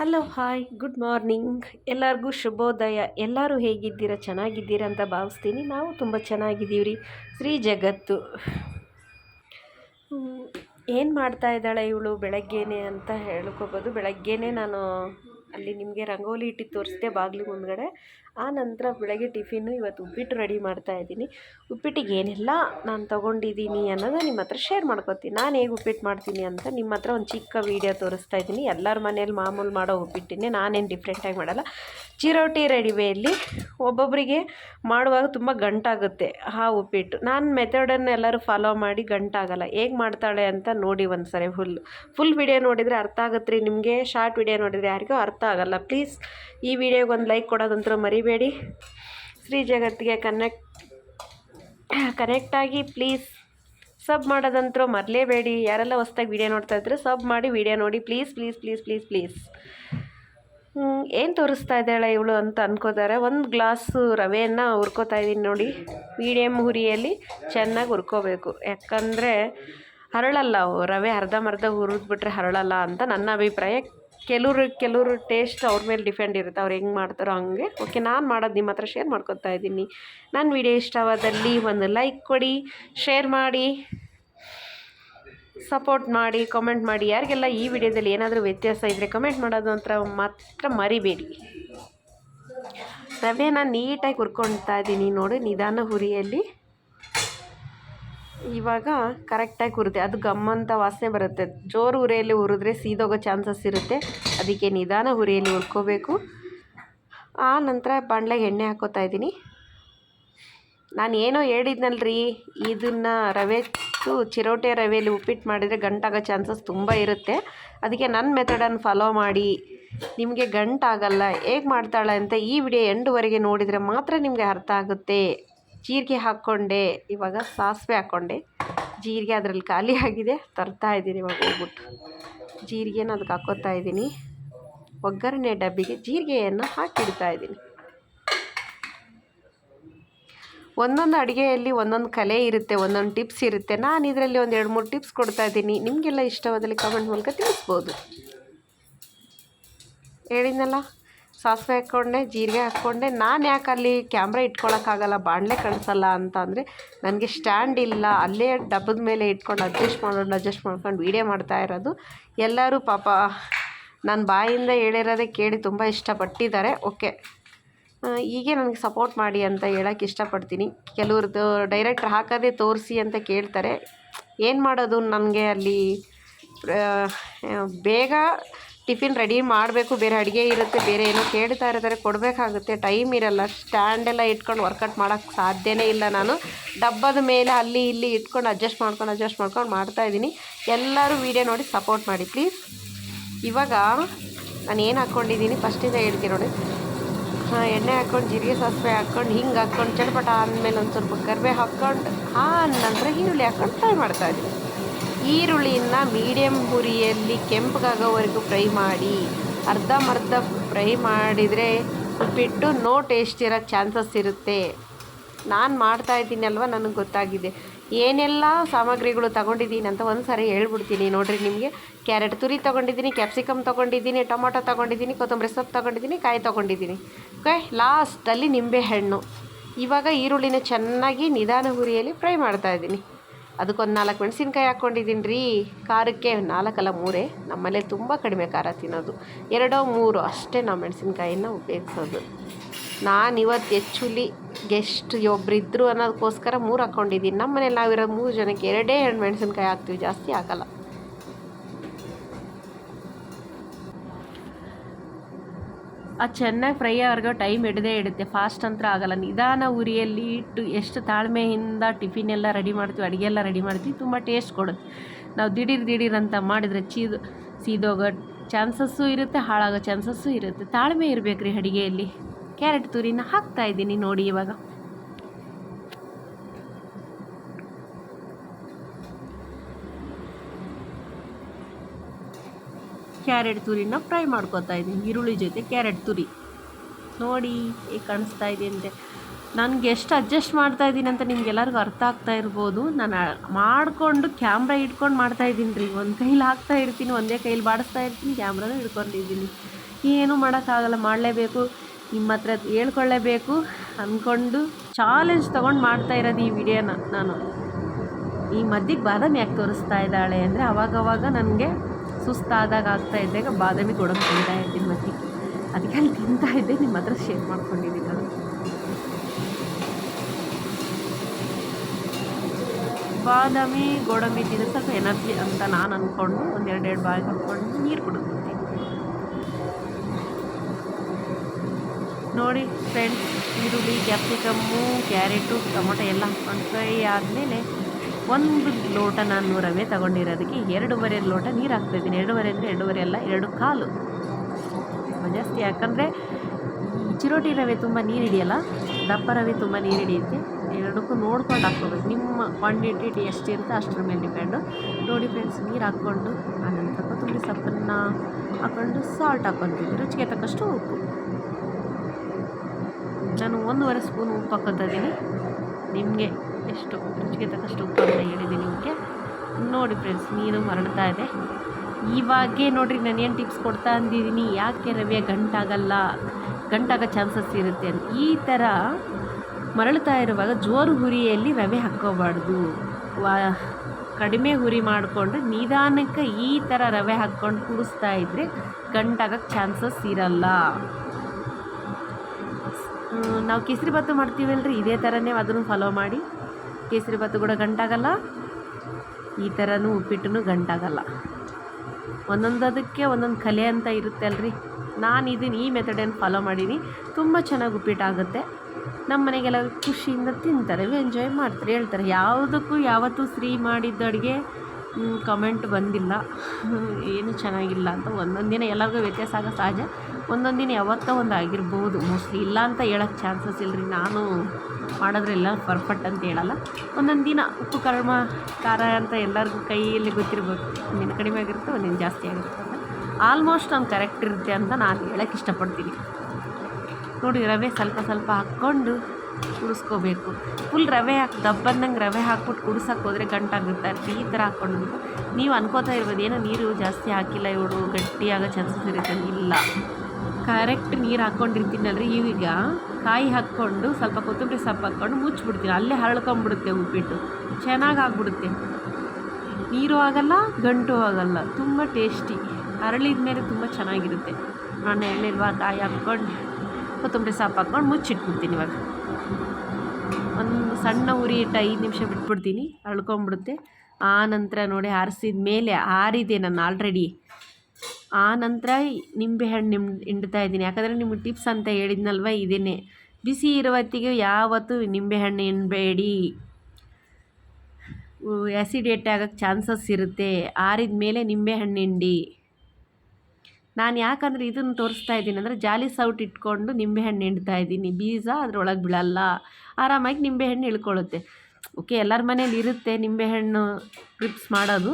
Hello, hi, good morning. ಎಲ್ಲರಿಗೂ ಶುಭೋದಯ. ಎಲ್ಲರೂ ಹೇಗಿದ್ದೀರಾ? ಚೆನ್ನಾಗಿದ್ದೀರಾ ಅಂತ ಭಾವಿಸ್ತೀನಿ. ನಾವು ತುಂಬ ಚೆನ್ನಾಗಿದ್ದೀವಿ ರೀ ಶ್ರೀ ಜಗತ್ತು. ಏನು ಮಾಡ್ತಾ ಇದ್ದಾಳೆ ಇವಳು ಬೆಳಗ್ಗೆನೆ ಅಂತ ಹೇಳ್ಕೊಬೋದು. ಬೆಳಗ್ಗೆನೇ ನಾನು ಅಲ್ಲಿ ನಿಮಗೆ ರಂಗೋಲಿ ಇಟ್ಟು ತೋರಿಸಿದೆ ಬಾಗಿಲು ಮುಂದ್ಗಡೆ. ಆ ನಂತರ ಬೆಳಗ್ಗೆ ಟಿಫಿನ್ನು ಇವತ್ತು ಉಪ್ಪಿಟ್ಟು ರೆಡಿ ಮಾಡ್ತಾ ಇದ್ದೀನಿ. ಉಪ್ಪಿಟ್ಟಿಗೆ ಏನೆಲ್ಲ ನಾನು ತೊಗೊಂಡಿದ್ದೀನಿ ಅನ್ನೋದು ನಿಮ್ಮ ಹತ್ರ ಶೇರ್ ಮಾಡ್ಕೊತೀನಿ. ನಾನು ಹೇಗೆ ಉಪ್ಪಿಟ್ಟು ಮಾಡ್ತೀನಿ ಅಂತ ನಿಮ್ಮ ಹತ್ರ ಒಂದು ಚಿಕ್ಕ ವೀಡಿಯೋ ತೋರಿಸ್ತಾ ಇದ್ದೀನಿ. ಎಲ್ಲರ ಮನೇಲಿ ಮಾಮೂಲು ಮಾಡೋ ಉಪ್ಪಿಟ್ಟಿನೇ ನಾನೇನು ಡಿಫ್ರೆಂಟಾಗಿ ಮಾಡಲ್ಲ. ಚಿರೋಟಿ ರೆಡಿವೆಯಲ್ಲಿ ಒಬ್ಬೊಬ್ಬರಿಗೆ ಮಾಡುವಾಗ ತುಂಬ ಗಂಟಾಗುತ್ತೆ ಆ ಉಪ್ಪಿಟ್ಟು. ನಾನು ಮೆಥಡನ್ನು ಎಲ್ಲರೂ ಫಾಲೋ ಮಾಡಿ ಗಂಟಾಗಲ್ಲ. ಹೇಗೆ ಮಾಡ್ತಾಳೆ ಅಂತ ನೋಡಿ ಒಂದು ಸರಿ ಫುಲ್ ಫುಲ್ ವಿಡಿಯೋ ನೋಡಿದರೆ ಅರ್ಥ ಆಗುತ್ತೆ ರೀ. ನಿಮಗೆ ಶಾರ್ಟ್ ವಿಡಿಯೋ ನೋಡಿದರೆ ಯಾರಿಗೂ ಅರ್ಥ ಆಗಲ್ಲ. ಪ್ಲೀಸ್ ಈ ವಿಡಿಯೋಗೆ ಒಂದು ಲೈಕ್ ಕೊಡೋದಂತೂ ಮರಿಬೇಡಿ. ಶ್ರೀ ಜಗತ್ತಿಗೆ ಕನೆಕ್ಟ್ ಕನೆಕ್ಟಾಗಿ ಪ್ಲೀಸ್ ಸಬ್ ಮಾಡೋದಂತರೂ ಮರಲೇಬೇಡಿ. ಯಾರೆಲ್ಲ ಹೊಸ್ದಾಗಿ ವಿಡಿಯೋ ನೋಡ್ತಾ ಇದ್ರೆ ಸಬ್ ಮಾಡಿ ವಿಡಿಯೋ ನೋಡಿ. Please please please please please ಏನು ತೋರಿಸ್ತಾ ಇದ್ದಾಳೆ ಇವಳು ಅಂತ ಅನ್ಕೋತಾರೆ. ಒಂದು ಗ್ಲಾಸು ರವೆಯನ್ನು ಹುರ್ಕೋತಾ ಇದ್ದೀನಿ ನೋಡಿ. ಮೀಡಿಯಮ್ ಹುರಿಯಲ್ಲಿ ಚೆನ್ನಾಗಿ ಹುರ್ಕೋಬೇಕು. ಯಾಕಂದರೆ ಹರಳಲ್ಲ ಅವು. ರವೆ ಅರ್ಧಂಬರ್ಧ ಹುರಿದ್ಬಿಟ್ರೆ ಹರಳಲ್ಲ ಅಂತ ನನ್ನ ಅಭಿಪ್ರಾಯ. ಕೆಲವರು ಕೆಲವರು ಟೇಸ್ಟ್ ಅವ್ರ ಮೇಲೆ ಡಿಪೆಂಡ್ ಇರುತ್ತೆ. ಅವ್ರು ಹೆಂಗೆ ಮಾಡ್ತಾರೋ ಹಂಗೆ. ಓಕೆ ನಾನು ಮಾಡೋದು ನಿಮ್ಮ ಹತ್ರ ಶೇರ್ ಮಾಡ್ಕೊತಾ ಇದ್ದೀನಿ. ನನ್ನ ವಿಡಿಯೋ ಇಷ್ಟವಾದಲ್ಲಿ ಒಂದು ಲೈಕ್ ಕೊಡಿ ಶೇರ್ ಮಾಡಿ. ಸಪೋರ್ಟ್ ಮಾಡಿ ಕಮೆಂಟ್ ಮಾಡಿ, ಯಾರಿಗೆಲ್ಲ ಈ ವಿಡಿಯೋದಲ್ಲಿ ಏನಾದರೂ ವ್ಯತ್ಯಾಸ ಇದ್ದರೆ ಕಮೆಂಟ್ ಮಾಡೋದು ಅಂತ ಮಾತ್ರ ಮರಿಬೇಡಿ. ರವೆನ ನೀಟಾಗಿ ಹುರ್ಕೊಳ್ತಾ ಇದ್ದೀನಿ ನೋಡಿ, ನಿಧಾನ ಹುರಿಯಲ್ಲಿ. ಇವಾಗ ಕರೆಕ್ಟಾಗಿ ಹುರಿದೆ, ಅದು ಗಮ್ಮಂತ ವಾಸನೆ ಬರುತ್ತೆ. ಜೋರು ಹುರಿಯಲ್ಲಿ ಹುರಿದ್ರೆ ಸೀದೋಗೋ ಚಾನ್ಸಸ್ ಇರುತ್ತೆ. ಅದಕ್ಕೆ ನಿಧಾನ ಹುರಿಯಲ್ಲಿ ಹುರ್ಕೋಬೇಕು. ಆ ನಂತರ ಬಾಣಲೆಗೆ ಎಣ್ಣೆ ಹಾಕೋತಾ ಇದ್ದೀನಿ. ನಾನು ಏನೋ ಹೇಳಿದ್ನಲ್ರಿ, ಇದನ್ನು ರವೆ ಚಿರೋಟೆ ರವೆಯಲ್ಲಿ ಉಪ್ಪಿಟ್ಟು ಮಾಡಿದರೆ ಗಂಟಾಗೋ ಚಾನ್ಸಸ್ ತುಂಬ ಇರುತ್ತೆ. ಅದಕ್ಕೆ ನನ್ನ ಮೆಥಡನ್ನು ಫಾಲೋ ಮಾಡಿ. ನಿಮಗೆ ಗಂಟಾಗಲ್ಲ, ಹೇಗೆ ಮಾಡ್ತಾಳೆ ಅಂತ ಈ ವಿಡಿಯೋ ಎಂಡುವರೆಗೆ ನೋಡಿದರೆ ಮಾತ್ರ ನಿಮಗೆ ಅರ್ಥ ಆಗುತ್ತೆ. ಜೀರಿಗೆ ಹಾಕ್ಕೊಂಡೆ, ಇವಾಗ ಸಾಸಿವೆ ಹಾಕ್ಕೊಂಡೆ. ಜೀರಿಗೆ ಅದರಲ್ಲಿ ಖಾಲಿ ಆಗಿದೆ, ತರ್ತಾ ಇದ್ದೀನಿ ಇವಾಗ ಹೋಗ್ಬಿಟ್ಟು. ಜೀರಿಗೆನ ಅದಕ್ಕೆ ಹಾಕೋತಾ ಇದ್ದೀನಿ. ಒಗ್ಗರಣೆ ಡಬ್ಬಿಗೆ ಜೀರಿಗೆಯನ್ನು ಹಾಕಿಡ್ತಾ ಇದ್ದೀನಿ. ಒಂದೊಂದು ಅಡುಗೆಯಲ್ಲಿ ಒಂದೊಂದು ಕಲೆ ಇರುತ್ತೆ, ಒಂದೊಂದು ಟಿಪ್ಸ್ ಇರುತ್ತೆ. ನಾನು ಇದರಲ್ಲಿ ಒಂದು ಎರಡು ಮೂರು ಟಿಪ್ಸ್ ಕೊಡ್ತಾ ಇದ್ದೀನಿ. ನಿಮಗೆಲ್ಲ ಇಷ್ಟವಾದಲ್ಲಿ ಕಮೆಂಟ್ ಮೂಲಕ ತಿಳಿಸ್ಬೋದು. ಹೇಳಿದ್ನಲ್ಲ, ಸಾಸಿವೆ ಹಾಕ್ಕೊಂಡೆ ಜೀರಿಗೆ ಹಾಕ್ಕೊಂಡೆ ನಾನು ಯಾಕೆ ಅಲ್ಲಿ ಕ್ಯಾಮ್ರಾ ಇಟ್ಕೊಳಕ್ಕಾಗಲ್ಲ, ಬಾಣಲೆ ಕಾಣಿಸಲ್ಲ ಅಂತ ಅಂದರೆ ನನಗೆ ಸ್ಟ್ಯಾಂಡ್ ಇಲ್ಲ. ಅಲ್ಲೇ ಡಬ್ಬದ ಮೇಲೆ ಇಟ್ಕೊಂಡು ಅಡ್ಜಸ್ಟ್ ಮಾಡೋಣ ಅಡ್ಜಸ್ಟ್ ಮಾಡ್ಕೊಂಡು ವೀಡಿಯೋ ಮಾಡ್ತಾ ಇರೋದು. ಎಲ್ಲರೂ ಪಾಪ ನನ್ನ ಬಾಯಿಂದ ಹೇಳಿರೋದೇ ಕೇಳಿ ತುಂಬ ಇಷ್ಟಪಟ್ಟಿದ್ದಾರೆ. ಓಕೆ ಹೀಗೆ ನನಗೆ ಸಪೋರ್ಟ್ ಮಾಡಿ ಅಂತ ಹೇಳೋಕ್ಕೆ ಇಷ್ಟಪಡ್ತೀನಿ. ಕೆಲವ್ರದ್ದು ಡೈರೆಕ್ಟ್ರ್ ಹಾಕೋದೇ ತೋರಿಸಿ ಅಂತ ಕೇಳ್ತಾರೆ. ಏನು ಮಾಡೋದು? ನನಗೆ ಅಲ್ಲಿ ಬೇಗ ಟಿಫಿನ್ ರೆಡಿ ಮಾಡಬೇಕು. ಬೇರೆ ಅಡುಗೆ ಇರುತ್ತೆ, ಬೇರೆ ಏನೋ ಕೇಳ್ತಾ ಇರ್ತಾರೆ. ಕೊಡಬೇಕಾಗುತ್ತೆ. ಟೈಮ್ ಇರಲ್ಲ. ಸ್ಟ್ಯಾಂಡೆಲ್ಲ ಇಟ್ಕೊಂಡು ವರ್ಕೌಟ್ ಮಾಡೋಕ್ಕೆ ಸಾಧ್ಯನೇ ಇಲ್ಲ ನಾನು. ಡಬ್ಬದ ಮೇಲೆ ಅಲ್ಲಿ ಇಲ್ಲಿ ಇಟ್ಕೊಂಡು ಅಡ್ಜಸ್ಟ್ ಮಾಡ್ಕೊಂಡು ಅಡ್ಜಸ್ಟ್ ಮಾಡ್ಕೊಂಡು ಮಾಡ್ತಾಯಿದ್ದೀನಿ ಎಲ್ಲರೂ ವೀಡಿಯೋ ನೋಡಿ ಸಪೋರ್ಟ್ ಮಾಡಿ ಪ್ಲೀಸ್ ಇವಾಗ ನಾನು ಏನು ಹಾಕ್ಕೊಂಡಿದ್ದೀನಿ ಫಸ್ಟಿಂದ ಹೇಳ್ತೀನಿ ನೋಡಿ. ಎಣ್ಣೆ ಹಾಕ್ಕೊಂಡು, ಜೀರಿಗೆ ಸಾಸಿವೆ ಹಾಕ್ಕೊಂಡು, ಹಿಂಗೆ ಹಾಕ್ಕೊಂಡು, ಚಟಪಟ ಆದಮೇಲೆ ಒಂದು ಸ್ವಲ್ಪ ಕರಿಬೇ ಹಾಕ್ಕೊಂಡು, ಆ ನಂತರ ಈರುಳ್ಳಿ ಹಾಕ್ಕೊಂಡು ಫ್ರೈ ಮಾಡ್ತಾಯಿದ್ದೀನಿ ಈರುಳ್ಳಿನ ಮೀಡಿಯಮ್ ಹುರಿಯಲ್ಲಿ ಕೆಂಪಗಾಗೋವರೆಗೂ ಫ್ರೈ ಮಾಡಿ ಅರ್ಧಂಬರ್ಧ ಫ್ರೈ ಮಾಡಿದರೆ ಉಪ್ಪಿಟ್ಟು ನೋ ಟೇಸ್ಟ್ ಇರೋ ಚಾನ್ಸಸ್ ಇರುತ್ತೆ. ನಾನು ಮಾಡ್ತಾ ಇದ್ದೀನಿ ಅಲ್ವ, ನನಗೆ ಗೊತ್ತಾಗಿದೆ. ಏನೆಲ್ಲ ಸಾಮಗ್ರಿಗಳು ತಗೊಂಡಿದ್ದೀನಿ ಅಂತ ಒಂದು ಸಾರಿ ಹೇಳ್ಬಿಡ್ತೀನಿ ನೋಡಿರಿ ನಿಮಗೆ. ಕ್ಯಾರೆಟ್ ತುರಿ ತೊಗೊಂಡಿದ್ದೀನಿ, ಕ್ಯಾಪ್ಸಿಕಮ್ ತೊಗೊಂಡಿದ್ದೀನಿ, ಟೊಮೊಟೊ ತೊಗೊಂಡಿದ್ದೀನಿ, ಕೊತ್ತಂಬರಿ ಸೊಪ್ಪು ತೊಗೊಂಡಿದ್ದೀನಿ, ಕಾಯಿ ತೊಗೊಂಡಿದ್ದೀನಿ. ಓಕೆ ಲಾಸ್ಟಲ್ಲಿ ನಿಂಬೆಹಣ್ಣು ಇವಾಗ ಈರುಳ್ಳಿನ ಚೆನ್ನಾಗಿ ನಿಧಾನ ಹುರಿಯಲ್ಲಿ ಫ್ರೈ ಮಾಡ್ತಾ ಇದ್ದೀನಿ. ಅದಕ್ಕೊಂದು ನಾಲ್ಕು ಮೆಣಸಿನ್ಕಾಯಿ ಹಾಕ್ಕೊಂಡಿದ್ದೀನಿ ರೀ. ಖಾರಕ್ಕೆ ನಾಲ್ಕಲ್ಲ ಮೂರೇ. ನಮ್ಮಲ್ಲೇ ತುಂಬ ಕಡಿಮೆ ಖಾರ ತಿನ್ನೋದು. ಎರಡೋ ಮೂರು ಅಷ್ಟೇ ನಾವು ಮೆಣಸಿನ್ಕಾಯಿನ ಉಪಯೋಗಿಸೋದು. ನಾನು ಇವತ್ತು ಹೆಚ್ಚುಲಿ ಗೆಸ್ಟ್ ಒಬ್ಬರಿದ್ದರು ಅನ್ನೋದಕ್ಕೋಸ್ಕರ ಮೂರು ಹಾಕ್ಕೊಂಡಿದ್ದೀನಿ ನಮ್ಮ ಮನೇಲಿ ನಾವಿರೋ ಮೂರು ಜನಕ್ಕೆ ಎರಡೇ ಎರಡು ಮೆಣಸಿನ್ಕಾಯಿ ಹಾಕ್ತೀವಿ. ಜಾಸ್ತಿ ಹಾಕಲ್ಲ. ಅದು ಚೆನ್ನಾಗಿ ಫ್ರೈ ಆಗೋರ್ಗೋ ಟೈಮ್ ಹಿಡದೇ ಇಡುತ್ತೆ. ಫಾಸ್ಟ್ ಅಂತ ಆಗಲ್ಲ. ನಿಧಾನ ಉರಿಯಲ್ಲಿ ಇಟ್ಟು ಎಷ್ಟು ತಾಳ್ಮೆಯಿಂದ ಟಿಫಿನ್ ಎಲ್ಲ ರೆಡಿ ಮಾಡ್ತೀವಿ, ಅಡುಗೆ ಎಲ್ಲ ರೆಡಿ ಮಾಡ್ತೀವಿ, ತುಂಬ ಟೇಸ್ಟ್ ಕೊಡುತ್ತೆ. ನಾವು ದಿಢೀರ್ ದಿಢೀರ್ ಅಂತ ಮಾಡಿದರೆ ಚೀದು, ಸೀದೋಗೋ ಚಾನ್ಸಸ್ಸು ಇರುತ್ತೆ, ಹಾಳಾಗೋ ಚಾನ್ಸಸ್ಸು ಇರುತ್ತೆ. ತಾಳ್ಮೆ ಇರಬೇಕು ರೀ ಅಡುಗೆಯಲ್ಲಿ. ಕ್ಯಾರೆಟ್ ತುರಿನ ಹಾಕ್ತಾಯಿದ್ದೀನಿ ನೋಡಿ ಇವಾಗ. ಕ್ಯಾರೆಟ್ ತುರಿನ ಫ್ರೈ ಮಾಡ್ಕೊತಾ ಇದ್ದೀನಿ, ಈರುಳ್ಳಿ ಜೊತೆ ಕ್ಯಾರೆಟ್ ತುರಿ. ನೋಡಿ ಹೇಗೆ ಕಾಣಿಸ್ತಾ ಇದೆ ಅಂತೆ. ನನಗೆ ಎಷ್ಟು ಅಡ್ಜಸ್ಟ್ ಮಾಡ್ತಾ ಇದ್ದೀನಿ ಅಂತ ನಿಮ್ಗೆಲ್ಲರಿಗೂ ಅರ್ಥ ಆಗ್ತಾ ಇರ್ಬೋದು. ನಾನು ಮಾಡಿಕೊಂಡು ಕ್ಯಾಮ್ರಾ ಇಟ್ಕೊಂಡು ಮಾಡ್ತಾ ಇದ್ದೀನಿ ರೀ. ಒಂದು ಕೈಲಿ ಹಾಕ್ತಾ ಇರ್ತೀನಿ, ಒಂದೇ ಕೈಲಿ ಬಾಡಿಸ್ತಾ ಇರ್ತೀನಿ ಕ್ಯಾಮ್ರಾನೂ ಹಿಡ್ಕೊಂಡಿದ್ದೀನಿ. ಏನೂ ಮಾಡೋಕ್ಕಾಗಲ್ಲ, ಮಾಡಲೇಬೇಕು. ನಿಮ್ಮ ಹತ್ರ ಹೇಳ್ಕೊಳ್ಳೇಬೇಕು ಅಂದ್ಕೊಂಡು ಚಾಲೆಂಜ್ ತೊಗೊಂಡು ಮಾಡ್ತಾ ಇರೋದು ಈ ವಿಡಿಯೋನ ನಾನು. ಈ ಮಧ್ಯಕ್ಕೆ ಬಾದಾಮಿ ಯಾಕೆ ತೋರಿಸ್ತಾ ಇದ್ದಾಳೆ ಅಂದರೆ ಅವಾಗವಾಗ ನನಗೆ ಸುಸ್ತಾದಾಗ ಆಗ್ತಾ ಇದ್ದಾಗ ಬಾದಾಮಿ ಕೊಡೋಕೆ ತಿಂತಾ ಇದ್ದೀನಿ ಮಧ್ಯಕ್ಕೆ ಅದಕ್ಕೆ ಅಲ್ಲಿ ತಿಂತಾ ಇದ್ದೆ ನಿಮ್ಮ ಹತ್ರ ಶೇರ್ ಮಾಡ್ಕೊಂಡಿದ್ದೀನಿ ನಾನು. ಬಾದಾಮಿ, ಗೋಡಂಬಿ ತಿಂದರೆ ಸ್ವಲ್ಪ ಎನರ್ಜಿ ಅಂತ ನಾನು ಅಂದ್ಕೊಂಡು ಒಂದೆರಡು, ಎರಡು ಬಾಯಿ ಹಾಕ್ಕೊಂಡು ನೀರು ಕುಡಿದ್ಬಿಡ್ತೀನಿ ನೋಡಿ ಫ್ರೆಂಡ್ಸ್, ಈರುಳ್ಳಿ ಕ್ಯಾಪ್ಸಿಕಮ್ಮು ಕ್ಯಾರೆಟು, ಟೊಮೊಟೊ ಎಲ್ಲ ಹಾಕ್ಕೊಂಡು ಫ್ರೈ ಆದಮೇಲೆ ಒಂದು ಲೋಟ ನಾನು ರವೆ ತಗೊಂಡಿರೋದಕ್ಕೆ ಎರಡೂವರೆ ಲೋಟ ನೀರು ಹಾಕ್ತಾಯಿದ್ದೀನಿ ಎರಡೂವರೆ ಅಂದರೆ ಎರಡೂವರೆ ಅಲ್ಲ, ಎರಡು ಕಾಲು. ಜಾಸ್ತಿ, ಯಾಕಂದರೆ ಚಿರೋಟಿ ರವೆ ತುಂಬ ನೀರು ಹಿಡಿಯಲ್ಲ, ದಪ್ಪ ರವೆ ತುಂಬ ನೀರು ಹಿಡಿಯುತ್ತೆ. ಎರಡಕ್ಕೂ ನೋಡ್ಕೊಂಡು ಹಾಕ್ಕೋಬೇಕು. ನಿಮ್ಮ ಕ್ವಾಂಟಿಟಿ ಎಷ್ಟಿರುತ್ತೆ ಅಷ್ಟರ ಮೇಲೆ ಡಿಪೆಂಡು. ನೋಡಿ ಫ್ರೆಂಡ್ಸ್, ನೀರು ಹಾಕ್ಕೊಂಡು ಆನಂತರ ಕೊತ್ತಂಬರಿ ಸೊಪ್ಪನ್ನು ಹಾಕ್ಕೊಂಡು ಸಾಲ್ಟ್ ಹಾಕ್ಕೊತೀವಿ ರುಚಿಗೆ ತಕ್ಕಷ್ಟು ಉಪ್ಪು. ನಾನು ಒಂದೂವರೆ ಸ್ಪೂನ್ ಉಪ್ಪು ಹಾಕ್ಕೊತಾ ಇದ್ದೀನಿ. ನಿಮಗೆ ಎಷ್ಟು ರುಚಿಗೆ ತಕ್ಕಷ್ಟು ಉಪ್ಪು ಅಂತ ಹೇಳಿದ್ದೀನಿ ನಿಮಗೆ. ನೋಡಿ ಫ್ರೆಂಡ್ಸ್ ನೀರು ಮರಳ್ತಾ ಇದೆ. ಇವಾಗೇ ನೋಡಿರಿ ನಾನು ಏನು ಟಿಪ್ಸ್ ಕೊಡ್ತಾ ಅಂದಿದ್ದೀನಿ. ಯಾಕೆ ರವೆ ಗಂಟಾಗಲ್ಲ? ಗಂಟಾಗೋ ಚಾನ್ಸಸ್ ಇರುತ್ತೆ ಅಂತ. ಈ ಥರ ಮರಳ್ತಾ ಇರುವಾಗ ಜೋರು ಹುರಿಯಲ್ಲಿ ರವೆ ಹಾಕ್ಕೋಬಾರ್ದು. ವಾ, ಕಡಿಮೆ ಹುರಿ ಮಾಡಿಕೊಂಡು ನಿಧಾನಕ್ಕೆ ಈ ಥರ ರವೆ ಹಾಕ್ಕೊಂಡು ಕುಡಿಸ್ತಾ ಇದ್ದರೆ ಗಂಟಾಗಕ್ಕೆ ಚಾನ್ಸಸ್ ಇರಲ್ಲ. ನಾವು ಕೇಸರಿ ಭಾತು ಮಾಡ್ತೀವಲ್ರಿ? ಇದೇ ಥರನೇ ಅದನ್ನು ಫಾಲೋ ಮಾಡಿ. ಕೇಸರಿ ಭಾತು ಕೂಡ ಗಂಟಾಗಲ್ಲ. ಈ ಥರನೂ ಉಪ್ಪಿಟ್ಟು ಗಂಟಾಗಲ್ಲ. ಒಂದೊಂದದಕ್ಕೆ ಒಂದೊಂದು ಕಲೆ ಅಂತ ಇರುತ್ತೆ ಅಲ್ರಿ ನಾನು ಇದನ್ನು ಈ ಮೆಥಡನ್ನು ಫಾಲೋ ಮಾಡೀನಿ. ತುಂಬ ಚೆನ್ನಾಗಿ ಉಪ್ಪಿಟ್ಟಾಗುತ್ತೆ. ನಮ್ಮ ಮನೆಗೆಲ್ಲ ಖುಷಿಯಿಂದ ತಿಂತಾರೆ ಎಂಜಾಯ್ ಮಾಡ್ತಾರೆ, ಹೇಳ್ತಾರೆ. ಯಾವುದಕ್ಕೂ ಯಾವತ್ತೂ ಸ್ರೀ ಮಾಡಿದ್ದ ಅಡುಗೆ ಕಮೆಂಟ್ ಬಂದಿಲ್ಲ. ಏನು ಚೆನ್ನಾಗಿಲ್ಲ ಅಂತ ಒಂದೊಂದು ದಿನ ಎಲ್ಲರಿಗೂ ವ್ಯತ್ಯಾಸ ಆಗೋ ಸಹಜ. ಒಂದೊಂದು ದಿನ ಯಾವತ್ತೋ ಒಂದು ಆಗಿರ್ಬೋದು. ಮೋಸ್ಟ್ಲಿ ಇಲ್ಲ ಅಂತ ಹೇಳೋಕ್ಕೆ ಚಾನ್ಸಸ್ ಇಲ್ಲರಿ ನಾನು ಮಾಡೋದ್ರೆಲ್ಲ ಪರ್ಫೆಕ್ಟ್ ಅಂತ ಹೇಳಲ್ಲ. ಒಂದೊಂದು ದಿನ ಉಪ್ಪು ಕರ್ಮ ಖಾರ ಅಂತ ಎಲ್ಲರಿಗೂ ಕೈಯಲ್ಲಿ ಗೊತ್ತಿರ್ಬೇಕು. ಒಂದಿನ ಕಡಿಮೆ ಆಗಿರುತ್ತೆ ಒಂದಿನ ಜಾಸ್ತಿ ಆಗಿರುತ್ತೆ ಅಂತ. ಆಲ್ಮೋಸ್ಟ್ ನಾನು ಕರೆಕ್ಟ್ ಇರುತ್ತೆ ಅಂತ ನಾನು ಹೇಳೋಕ್ಕೆ ಇಷ್ಟಪಡ್ತೀನಿ. ನೋಡಿ ರವೆ ಸ್ವಲ್ಪ ಸ್ವಲ್ಪ ಹಾಕ್ಕೊಂಡು ಕುಡಿಸ್ಕೋಬೇಕು ಫುಲ್ ರವೆ ಹಾಕಿ ದಬ್ಬನ್ನಂಗೆ ರವೆ ಹಾಕ್ಬಿಟ್ಟು ಕುಡಿಸೋಕೆ ಹೋದರೆ ಗಂಟಾಗುತ್ತೆ ಈ ಥರ ಹಾಕ್ಕೊಂಡು ನೀವು ಅನ್ಕೋತಾ ಇರ್ಬೋದು, ಏನೋ ನೀರು ಜಾಸ್ತಿ ಹಾಕಿಲ್ಲ ಇವಳು ಗಟ್ಟಿಯಾಗೋ ಚಾನ್ಸಸ್ ಇರುತ್ತೆ. ಇಲ್ಲ. ಕರೆಕ್ಟ್ ನೀರು ಹಾಕ್ಕೊಂಡಿರ್ತೀನಲ್ರಿ ಈಗ ಕಾಯಿ ಹಾಕ್ಕೊಂಡು, ಸ್ವಲ್ಪ ಕೊತ್ತಂಬರಿ ಸೊಪ್ಪು ಹಾಕ್ಕೊಂಡು ಮುಚ್ಚಿಬಿಡ್ತೀನಿ ಅಲ್ಲೇ ಹರಳ್ಕೊಂಬಿಡುತ್ತೆ ಉಪ್ಪಿಟ್ಟು. ಚೆನ್ನಾಗಿ ಆಗ್ಬಿಡುತ್ತೆ ನೀರು ಆಗಲ್ಲ, ಗಂಟು ಆಗಲ್ಲ. ತುಂಬ ಟೇಸ್ಟಿ ಅರಳಿದ ಮೇಲೆ ತುಂಬ ಚೆನ್ನಾಗಿರುತ್ತೆ. ನಾನು ಹೇಳಿಲ್ವಾ, ಕಾಯಿ ಹಾಕ್ಕೊಂಡು, ಕೊತ್ತಂಬರಿ ಸೊಪ್ಪು ಹಾಕ್ಕೊಂಡು ಮುಚ್ಚಿಟ್ಬಿಡ್ತೀನಿ ಇವಾಗ. ಒಂದು ಸಣ್ಣ ಉರಿ ಇಟ್ಟು ಐದು ನಿಮಿಷ ಬಿಟ್ಬಿಡ್ತೀನಿ, ಅಳ್ಕೊಂಬಿಡುತ್ತೆ. ಆ ನಂತರ ನೋಡಿ ಆರಿಸಿದ ಮೇಲೆ ಆರಿದೆ ನಾನು ಆಲ್ರೆಡಿ ಆ ನಂತರ ನಿಂಬೆಹಣ್ಣು ನಿಮ್ ಹಿಂಡ್ತಾ ಇದ್ದೀನಿ. ಯಾಕಂದರೆ ನಿಮ್ಗೆ ಟಿಪ್ಸ್ ಅಂತ ಹೇಳಿದ್ನಲ್ವ ಇದೇನೆ ಬಿಸಿ ಇರುವತ್ತಿಗೆ ಹೊತ್ತಿಗೆ ಯಾವತ್ತೂ ನಿಂಬೆಹಣ್ಣು ಹಿಂಡಬೇಡಿ. ಆ್ಯಸಿಡೇಟ್ ಆಗೋಕ್ಕೆ ಚಾನ್ಸಸ್ ಇರುತ್ತೆ. ಆರಿದ ಮೇಲೆ ನಿಂಬೆಹಣ್ಣು ಹಿಂಡಿ. ನಾನು ಯಾಕಂದರೆ ಇದನ್ನು ತೋರಿಸ್ತಾ ಇದ್ದೀನಿ ಅಂದರೆ ಜಾಲಿ ಸೌಟ್ ಇಟ್ಕೊಂಡು ನಿಂಬೆಹಣ್ಣು ಹಿಂಡ್ತಾ ಇದ್ದೀನಿ. ಬೀಜ ಅದರೊಳಗೆ ಬೀಳಲ್ಲ. ಆರಾಮಾಗಿ ನಿಂಬೆಹಣ್ಣು ಇಳ್ಕೊಳ್ಳುತ್ತೆ. ಓಕೆ, ಎಲ್ಲರ ಮನೇಲಿ ಇರುತ್ತೆ ನಿಂಬೆಹಣ್ಣು ಕ್ರಿಪ್ಸ್ ಮಾಡೋದು.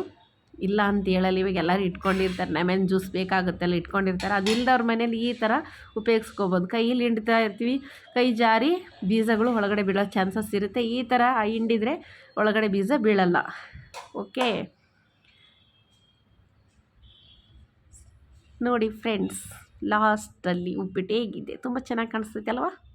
ಇಲ್ಲ ಅಂತ ಹೇಳಲ್ಲ, ಇವಾಗ ಎಲ್ಲರೂ ಇಟ್ಕೊಂಡಿರ್ತಾರೆ. ಲೆಮನ್ ಜ್ಯೂಸ್ ಬೇಕಾಗುತ್ತೆಲ್ಲ, ಇಟ್ಕೊಂಡಿರ್ತಾರೆ. ಅದಿಲ್ಲದವ್ರ ಮನೇಲಿ ಈ ಥರ ಉಪಯೋಗಿಸ್ಕೋಬೋದು. ಕೈಯಲ್ಲಿ ಹಿಂಡ್ತಾ ಇರ್ತೀವಿ, ಕೈ ಜಾರಿ, ಬೀಜಗಳು ಒಳಗಡೆ ಬೀಳೋ ಚಾನ್ಸಸ್ ಇರುತ್ತೆ. ಈ ಥರ ಹಿಂಡಿದರೆ ಒಳಗಡೆ ಬೀಜ ಬೀಳಲ್ಲ. ಓಕೆ. ನೋಡಿ ಫ್ರೆಂಡ್ಸ್ ಲಾಸ್ಟಲ್ಲಿ ಉಪ್ಪಿಟ್ಟು ಹೇಗಿದೆ. ತುಂಬ ಚೆನ್ನಾಗಿ ಕಾಣಿಸ್ತೈತೆ ಅಲ್ವಾ